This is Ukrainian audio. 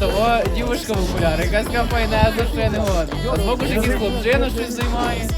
того дівушка в окулярах, якась кафейна, що я не годна. З боку якийсь хлопчина щось займає.